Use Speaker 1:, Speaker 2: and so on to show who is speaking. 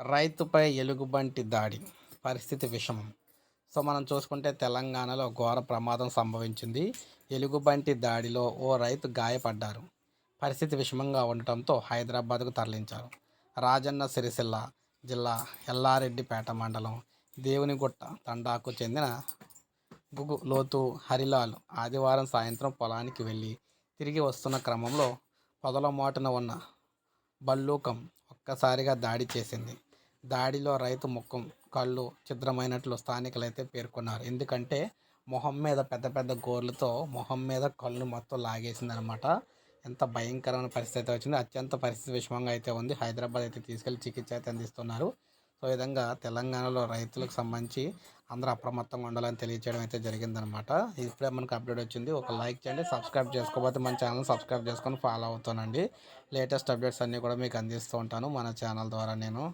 Speaker 1: రైతుపై ఎలుగుబంటి దాడి పరిస్థితి విషమం. సో మనం చూసుకుంటే తెలంగాణలో ఘోర ప్రమాదం సంభవించింది. ఎలుగుబంటి దాడిలో ఓ రైతు గాయపడ్డారు. పరిస్థితి విషమంగా ఉండటంతో హైదరాబాద్కు తరలించారు. రాజన్న సిరిసిల్ల జిల్లా ఎల్లారెడ్డిపేట మండలం దేవునిగుట్ట తండాకు చెందిన గుగు లోతు హరిలాల్ ఆదివారం సాయంత్రం పొలానికి వెళ్ళి తిరిగి వస్తున్న క్రమంలో పొదల మోటన ఉన్న బల్లూకం ఒక్కసారిగా దాడి చేసింది. దాడిలో రైతు ముఖం కళ్ళు ఛిద్రమైనట్లు స్థానికులైతే పేర్కొన్నారు. ఎందుకంటే మొహం మీద పెద్ద పెద్ద గోర్లతో మొహం మీద కళ్ళు మొత్తం లాగేసిందనమాట. ఎంత భయంకరమైన పరిస్థితి అయితే వచ్చింది అత్యంత పరిస్థితి విషమంగా అయితే ఉంది. హైదరాబాద్ అయితే తీసుకెళ్ళి చికిత్స అయితే అందిస్తున్నారు. సో విధంగా తెలంగాణలో రైతులకు సంబంధించి అందరూ అప్రమత్తంగా ఉండాలని తెలియజేయడం అయితే జరిగిందనమాట. ఇప్పుడే మనకు అప్డేట్ వచ్చింది. ఒక లైక్ చేయండి సబ్స్క్రైబ్ చేసుకోకపోతే మన ఛానల్ సబ్స్క్రైబ్ చేసుకొని ఫాలో అవుతానండి. లేటెస్ట్ అప్డేట్స్ అన్నీ కూడా మీకు అందిస్తూ ఉంటాను. మన ఛానల్ ద్వారా నేను